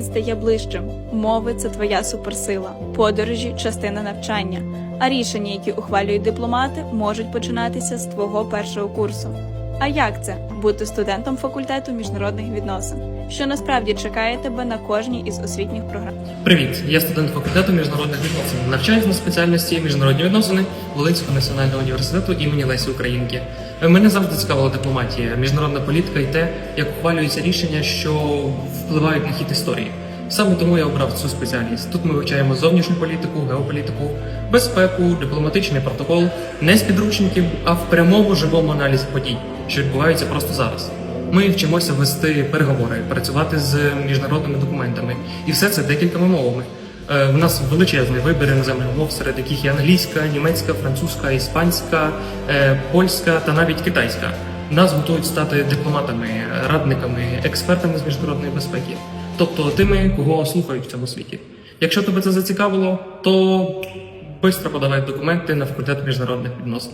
стає ближчим. Мови це твоя суперсила, подорожі частина навчання. А рішення, які ухвалюють дипломати, можуть починатися з твого першого курсу. А як це бути студентом факультету міжнародних відносин, що насправді чекає тебе на кожній із освітніх програм? Привіт, я студент факультету міжнародних відносин. Навчаюсь на спеціальності міжнародні відносини Волинського національного університету імені Лесі Українки. Мене завжди цікавила дипломатія, міжнародна політика і те, як ухвалюються рішення, що впливають на хід історії. Саме тому я обрав цю спеціальність. Тут ми вивчаємо зовнішню політику, геополітику, безпеку, дипломатичний протокол, не з підручників, а в прямому живому аналізі подій, що відбуваються просто зараз. Ми вчимося вести переговори, працювати з міжнародними документами, і все це декількома мовами. Е, У нас величезний вибір іноземних мов, серед яких є англійська, німецька, французька, іспанська, е, польська та навіть китайська. Нас готують стати дипломатами, радниками, експертами з міжнародної безпеки, тобто тими, кого слухають в цьому світі. Якщо тебе це зацікавило, то швидко подавай документи на факультет міжнародних відносин.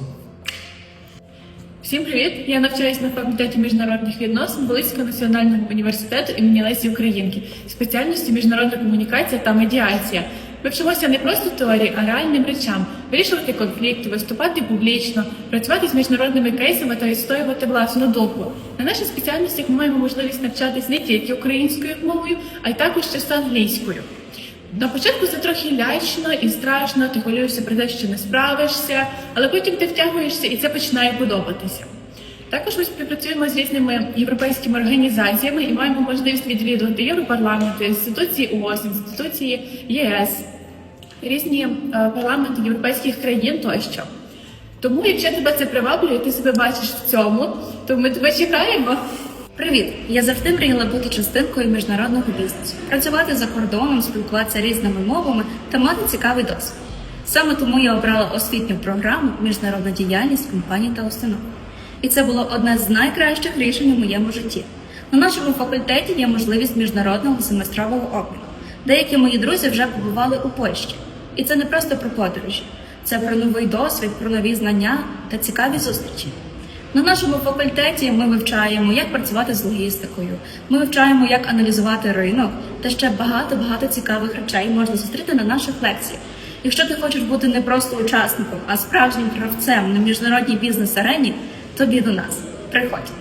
Всім привіт! Я навчаюсь на факультеті міжнародних відносин Волинського національного університету імені Лесі Українки, спеціальності міжнародна комунікація та медіація. Ми вчимося не просто теорії, а реальним речам, вирішувати конфлікти, виступати публічно, працювати з міжнародними кейсами та відстоювати власну думку. На наших спеціальностях ми маємо можливість навчатись не тільки українською мовою, а й також часто англійською. На початку це трохи лячно і страшно, ти хвилюєшся про те, що не справишся, але потім ти втягуєшся і це починає подобатися. Також ми співпрацюємо з різними європейськими організаціями і маємо можливість відвідувати Європарламент, інституції ООС, інституції ЄС, різні е, парламенти європейських країн тощо. Тому, якщо тебе це приваблює, ти себе бачиш в цьому, то ми тебе чекаємо. Привіт! Я завжди мріяла бути частинкою міжнародного бізнесу, працювати за кордоном, спілкуватися різними мовами та мати цікавий досвід. Саме тому я обрала освітню програму Міжнародна діяльність компаній та установ. І це було одне з найкращих рішень у моєму житті. На нашому факультеті є можливість міжнародного семестрового обміну. Деякі мої друзі вже побували у Польщі. І це не просто про подорожі, це про новий досвід, про нові знання та цікаві зустрічі. На нашому факультеті ми вивчаємо, як працювати з логістикою. Ми вивчаємо, як аналізувати ринок, та ще багато-багато цікавих речей можна зустріти на наших лекціях. Якщо ти хочеш бути не просто учасником, а справжнім гравцем на міжнародній бізнес-арені, тобі до нас. Приходь.